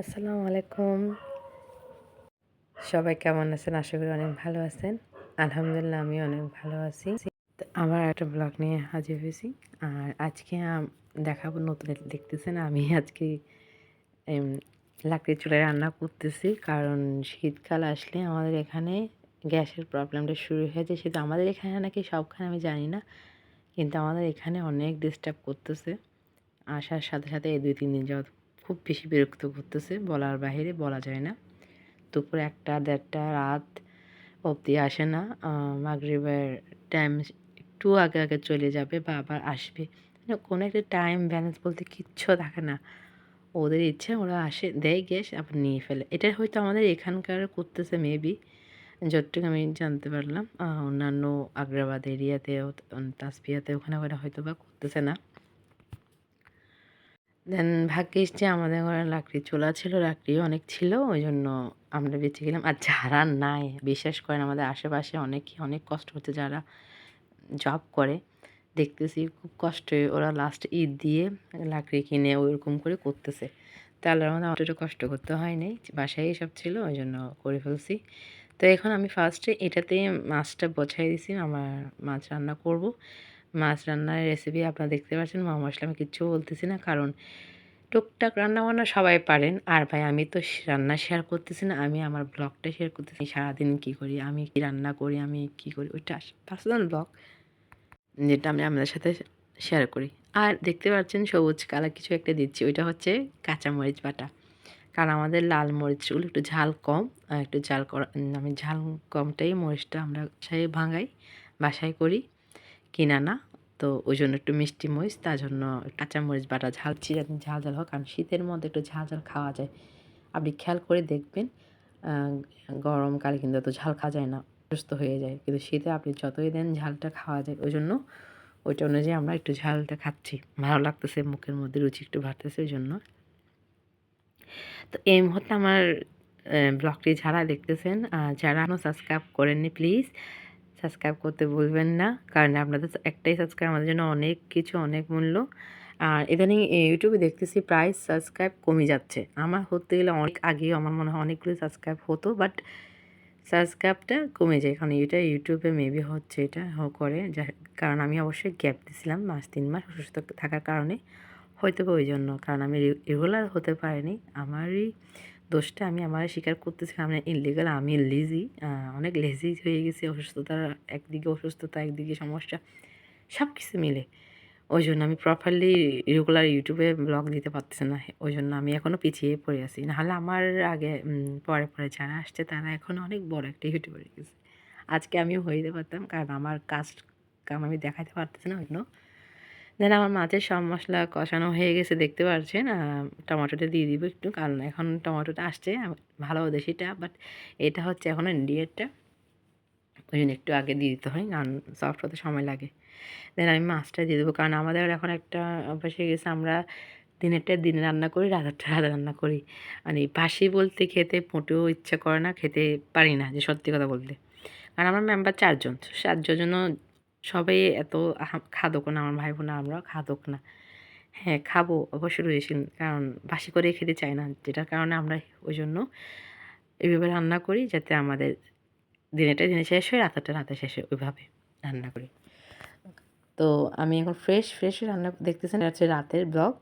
আসসালামু আলাইকুম। সবাই কেমন আছেন? আশা করি অনেক ভালো আছেন। আলহামদুলিল্লাহ আমি অনেক ভালো আছি। তো আবার একটা ব্লগ নিয়ে হাজির হয়েছি। আর আজকে দেখাবো নতুন দেখতেছেন, আমি আজকে লাকড়ির চুলায় রান্না করতেছি। কারণ শীতকাল আসলে আমাদের এখানে গ্যাসের প্রবলেমটা শুরু হয়েছে সেটা আমাদের এখানে নাকি সবখানে আমি জানি না। কিন্তু আমাদের এখানে অনেক ডিস্টার্ব করতেছে। আসার সাথে সাথে এই দুই, তিন দিন যাওয়া খুব বেশি বিরক্ত করতেছে, বলার বাইরে বলা যায় না। দুপুর একটা, দেড়টা, রাত অবধি আসে না। মাগরিবের টাইম একটু আগে আগে চলে যাবে, বা আবার আসবে। মানে কোনো একটা টাইম ব্যালেন্স বলতে কিচ্ছু থাকে না। ওদের ইচ্ছে, ওরা আসে, দেয় গ্যাস আবার নিয়ে ফেলে। এটা হয়তো আমাদের এখানকার করতেছে মেবি যতটুকু আমি জানতে পারলাম অন্যান্য আগ্রাবাদ এরিয়াতেও তাসপিয়াতে ওখানে ওরা হয়তো বা করতেছে না। দেন ভাগ্যিস যে আমাদের ঘরে লাকড়ি চুলা ছিল লাকড়ি অনেক ছিল ওই জন্য আমরা বেঁচে গেলাম। আর যারা নাই, বিশ্বাস করেন আমাদের আশেপাশে অনেকে অনেক কষ্ট হচ্ছে যারা জব করে। দেখতেছি খুব কষ্টে ওরা লাস্ট ঈদ দিয়ে লাকড়ি কিনে ওইরকম করে করতেছে। তাহলে আমাদের অতটা কষ্ট করতে হয় নাই বাসায় এসব ছিল ওই জন্য করে ফেলছি। তো এখন আমি ফার্স্টে এটাতে মাছটা বছাই দিছি, আমার মাছ রান্না করব। মাছ রান্নার রেসিপি আপনারা দেখতে পাচ্ছেন মা মশলা আমি কিচ্ছু বলতেছি না, কারণ টুকটাক রান্না বান্না সবাই পারেন। আর ভাই, আমি তো রান্না শেয়ার করতেছি না, আমি আমার ব্লগটা শেয়ার করতেছি সারাদিন কী করি, আমি কি রান্না করি, আমি কি করি, ওইটা পার্সোনাল ব্লগ যেটা আমি আপনাদের সাথে শেয়ার করি। আর দেখতে পাচ্ছেন, সবুজ কালার কিছু একটা দিচ্ছি, ওইটা হচ্ছে কাঁচামরিচ বাটা। কারণ আমাদের লাল মরিচগুলো একটু ঝাল কম একটু ঝাল করা আমি ঝাল কমটাই মরিচটা আমরা বাসায় ভাঙাই, বাসায় করি। কিনা না। তো ওই জন্য একটু মিষ্টি মরিচ, তার জন্য কাঁচামরিচ বাটা, ঝাল, চিরা ঝাল ঝাল হোক। কারণ শীতের মধ্যে একটু ঝাল ঝাল খাওয়া যায়। আপনি খেয়াল করে দেখবেন গরমকালে কিন্তু এত ঝাল খাওয়া যায় না সুস্থ হয়ে যায়। কিন্তু শীতে আপনি যতই দেন ঝালটা খাওয়া যায়, ওই জন্য ওইটা অনুযায়ী আমরা একটু ঝালটা খাচ্ছি। ভালো লাগতেছে, মুখের মধ্যে রুচি একটু বাড়তেছে ওই জন্য। তো এই মুহূর্তে আমার ব্লগটি যারা দেখতেছেন যারা সাবস্ক্রাইব করেননি প্লিজ সাবস্ক্রাইব করতে ভুলবেন না। কারণ আপনাদের একটাই সাবস্ক্রাইব আমাদের জন্য অনেক কিছু, অনেক মূল্য। আর ইদানিং ইউটিউবে দেখতেছি প্রায় সাবস্ক্রাইব কমে যাচ্ছে। আমার হতে গেলে অনেক আগেও আমার মনে হয় অনেকগুলো সাবস্ক্রাইব হতো বাট সাবস্ক্রাইবটা কমে যায়। কারণ এটা ইউটিউবে মেবি হচ্ছে, এটা হ- করে। যা- কারণ আমি অবশ্যই গ্যাপ দিছিলাম মাস, তিন মাস অসুস্থ থাকার কারণে। হয়তো ওই জন্য, কারণ আমি রেগুলার হতে পারিনি। আমারই দোষটা আমি আমার স্বীকার করতেছি আমি ইলিগাল আমি লেজি অনেক লেজি হয়ে গেছি, অসুস্থতার একদিকে অসুস্থতা, একদিকে সমস্যা সব কিছু মিলে। ওই জন্য আমি প্রপারলি রেগুলার ইউটিউবে ব্লগ দিতে পারতেছি না, ওই জন্য আমি এখনও পিছিয়ে পড়ে আছি। নাহলে আমার আগে পরে পরে যারা আসছে তারা এখন অনেক বড় একটা ইউটিউবার গেছে। আজকে হয়ে যেতে পারতাম, কারণ আমার কাজ কাম আমি দেখাতে পারতেছি না ওই জন্য। দেন আমার মাছের সব মশলা কষানো হয়ে গেছে, দেখতে পাচ্ছেন টমেটোটা দিয়ে দিব একটু, কারণ এখন টমেটোটা আসছে ভালো দেশিটা বাট এটা হচ্ছে এখন ইন্ডিয়ারটা ওই জন্য একটু আগে দিয়ে দিতে হয়, কারণ সফট হতে সময় লাগে। দেন আমি মাছটা দিয়ে দেবো, কারণ আমাদের এখন একটা অভ্যাস হয়ে গেছে, আমরা দিনেরটা দিনে রান্না করি, রাতেরটা রাতে রান্না করি। মানে বাসি বলতে খেতে মোটেও ইচ্ছা করে না, খেতে পারি না, যে সত্যি কথা বলতে। কারণ আমার মেম্বার চারজন চারজন জন্য সবাই এত খাদক না আমার ভাই বোনা আমরা খাদক না। হ্যাঁ খাব অবশ্যই রয়েছেন কারণ বাসি করে খেতে চাই না, যেটার কারণে আমরা ওই জন্য এইভাবে রান্না করি যাতে আমাদের দিনেটা দিনে শেষ হয়, রাতেরটা রাতে শেষ হয়, ওইভাবে রান্না করি। তো আমি এখন ফ্রেশ ফ্রেশ রান্না দেখতেছেন হচ্ছে রাতের ব্লগ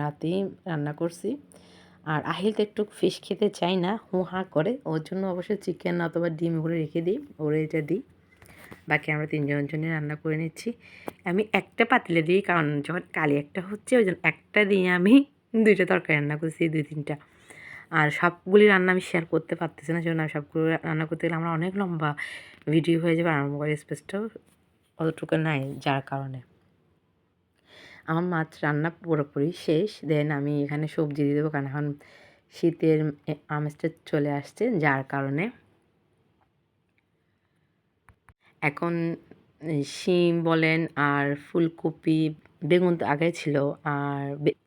রাতেই রান্না করছি। আর আহিল তো একটু ফিশ খেতে চাই না হু হা করে। ওর জন্য অবশ্যই চিকেন অথবা ডিম ওগুলো রেখে দিই, ওরে এটা দিই। বাকি আমরা তিনজনের জন্য রান্না করে নিচ্ছি। আমি একটা পাতিলে দিই, কারণ যখন কালি একটা হচ্ছে, ওই জন্য একটা দিয়ে আমি দুইটা তরকারি রান্না করছি, দুই তিনটা। আর সবগুলি রান্না আমি শেয়ার করতে পারতেছি না, সেজন্য সবগুলো রান্না করতে গেলে আমার অনেক লম্বা ভিডিও হয়ে যাবে, আর আমার মোবাইল স্পেসটাও অতটুকু নাই, যার কারণে। আমার মাছ রান্না পুরোপুরি শেষ। দেন আমি এখানে সবজি দিয়ে দেবো, কারণ এখন শীতের আমেজটা চলে আসছে, যার কারণে এখন শিম বলেন আর ফুলকপি, বেগুন তো আগে ছিল আর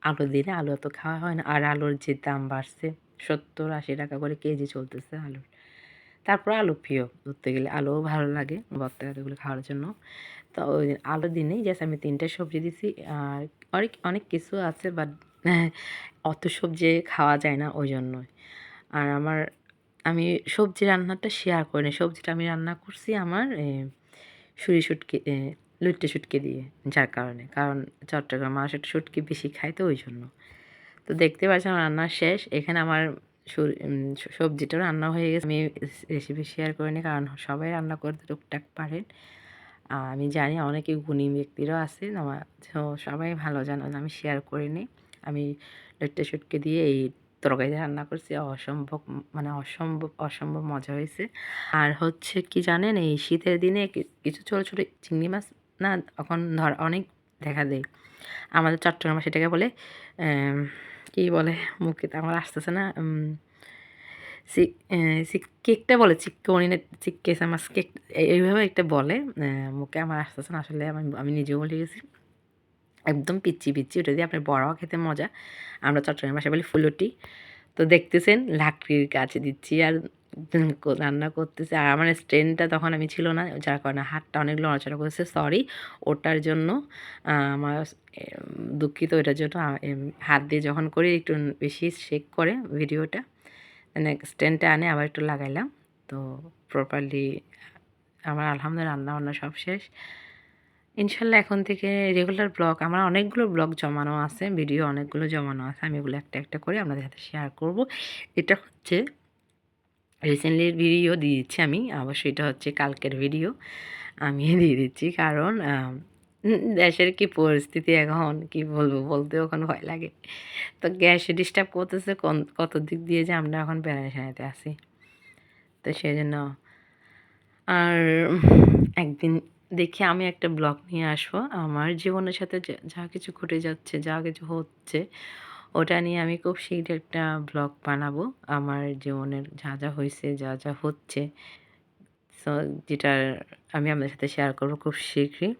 আলু দিনে আলু তো খাওয়া হয় না। আর আলুর যে দাম বাড়ছে সত্তর আশি টাকা করে কেজি চলতেছে আলুর। তারপর আলু প্রিয়, ধরতে গেলে আলুও ভালো লাগে ভর্তা এগুলো খাওয়ার জন্য। তো ওই আলু দিনেই জাস্ট আমি তিনটে সবজি দিছি। আর অনেক অনেক কিছু আছে বাট অত সবজি খাওয়া যায় না ওই জন্যই। আর আমার আমি সবজি রান্নাটা শেয়ার করি না সবজিটা আমি রান্না করছি আমার সুরি শুটকি লুট্টে শুটকি দিয়ে, যার কারণে। কারণ চট্টগ্রাম মানুষ একটু শুটকি বেশি খায় তো ওই জন্য। তো দেখতে পাচ্ছি আমার রান্না শেষ। এখানে আমার সবজিটাও রান্না হয়ে গেছে। আমি রেসিপি শেয়ার করিনি কারণ সবাই রান্না করতে টুকটাক পারেন আমি জানি অনেকে গুণী ব্যক্তিরও আছে, আমার সবাই ভালো জানেন আমি শেয়ার করিনি আমি লুট্টে শুটকে দিয়ে এই তরকারি রান্না করছি। অসম্ভব মানে অসম্ভব অসম্ভব মজা হয়েছে। আর হচ্ছে কি জানেন, এই শীতের দিনে কিছু ছোটো ছোটো চিংড়ি মাছ না এখন ধর অনেক দেখা দেয়। আমাদের চট্টগ্রামে সেটাকে বলে কী বলে মুখে, আমার আসতেছে না কেকটা বলে চিক্কনি না চিক্কে মাছ, কেক এইভাবে একটা বলে মুখে আমার আসতেছে না, আসলে আমি আমি নিজেও বলে গেছি। একদম পিচ্ছি পিচ্ছি ওটা দিয়ে আপনার বড়াও খেতে মজা। আমরা চট্টগ্রাম ভাষায় বলি ফুলটি তো দেখতেছেন, লাকড়ির কাছে দিচ্ছি আর রান্না করতেছে। আর আমার স্ট্রেনটা তখন আমি ছিল না, যার কারণে হাতটা অনেক লড়াচড়া করেছে সরি ওটার জন্য আমার দুঃখিত ওটার জন্য। হাত দিয়ে যখন করি, একটু বেশি শেক করে ভিডিওটা মানে স্ট্যান্ডটা আনে, আবার একটু লাগাইলাম। তো প্রপারলি আমার আলহামদুলিল্লাহ রান্না বান্না সব শেষ। ইনশাল্লাহ এখন থেকে রেগুলার ব্লগ আমার অনেকগুলো ব্লগ জমানো আছে ভিডিও অনেকগুলো জমানো আছে, আমি এগুলো একটা একটা করে আপনাদের সাথে শেয়ার করব। এটা হচ্ছে রিসেন্টলি ভিডিও দিয়ে দিচ্ছি আমি, অবশ্যই এটা হচ্ছে কালকের ভিডিও আমি দিয়ে দিচ্ছি, কারণ দেশের কি পরিস্থিতি এখন, কি বলব বলতে এখন ভয় লাগে। তো গ্যাসে ডিস্টার্ব করতেছে কত দিক দিয়ে যে আমরা এখন প্যারাশানিতে আছি। তো সেই জন্য আর একদিন দেখি আমি একটা ব্লগ নিয়ে আসব। আমার জীবনের সাথে যা কিছু ঘটে যাচ্ছে, যা কিছু হচ্ছে, ওটা নিয়ে আমি খুব শীঘ্র একটা ব্লগ বানাবো। আমার জীবনের যা যা হয়েছে, যা যা হচ্ছে, সো যেটা আমি আপনাদের সাথে শেয়ার করব খুব শীঘ্রই।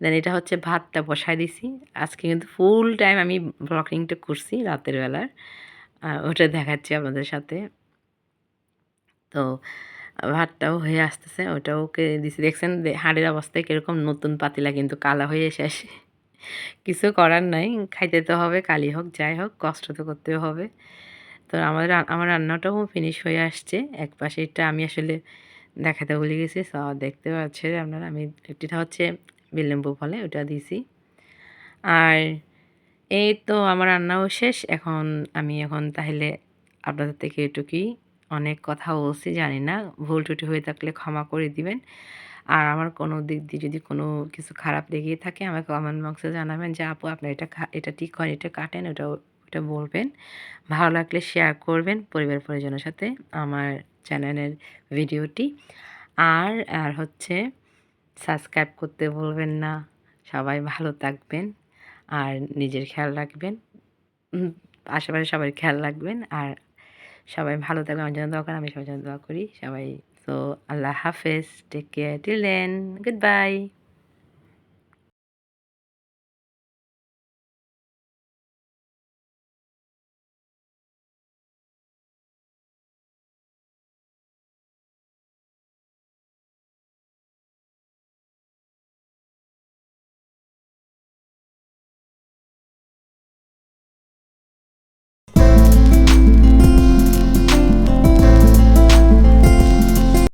দেন এটা হচ্ছে ভাতটা বসাই দিছি। আজকে কিন্তু ফুল টাইম আমি ব্লকিংটা করছি রাতের বেলার। ওটা দেখাচ্ছি আপনাদের সাথে। তো ভাতটাও হয়ে আসতেছে, ওটাও দিছি। দেখছেন হাড়ের অবস্থায় কীরকম, নতুন পাতিলা কিন্তু কালা হয়ে শেষ কিছু করার নাই, খাইতে তো হবে কালি হোক, যাই হোক, কষ্ট তো করতে হবে। তো আমাদের আমার রান্নাটাও ফিনিশ হয়ে আসছে, এক পাশে এটা আমি আসলে দেখাতে ভুলে গেছি দেখতে পাচ্ছে আপনারা, আমি এটা হচ্ছে বিলেম্বু ফলে ওটা দিছি। আর এই তো আমার রান্নাও শেষ, এখন আমি এখন তাহলে আপনাদের থেকে এটুকুই অনেক কথা বলছি, জানি না। ভুল টুটি হয়ে থাকলে ক্ষমা করে দিবেন। আর আমার কোনো দিক দিয়ে যদি কোনো কিছু খারাপ লেগে থাকে, আমাকে কমেন্ট বক্সে জানাবেন যে, আপু, আপনার এটা এটা ঠিক হয় এটা কাটেন ওটা ওটা বলবেন। ভালো লাগলে শেয়ার করবেন পরিবার পরিজনের সাথে আমার চ্যানেলের ভিডিওটি। আর আর হচ্ছে সাবস্ক্রাইব করতে বলবেন না। সবাই ভালো থাকবেন আর নিজের খেয়াল রাখবেন। আশেপাশে সবাই খেয়াল রাখবেন। আর সবাই ভালো থাকবে আমার জন্য দোয়া করেন, আমি সবার জন্য দোয়া করি, সবাই তো আল্লাহ হাফেজ take care till then goodbye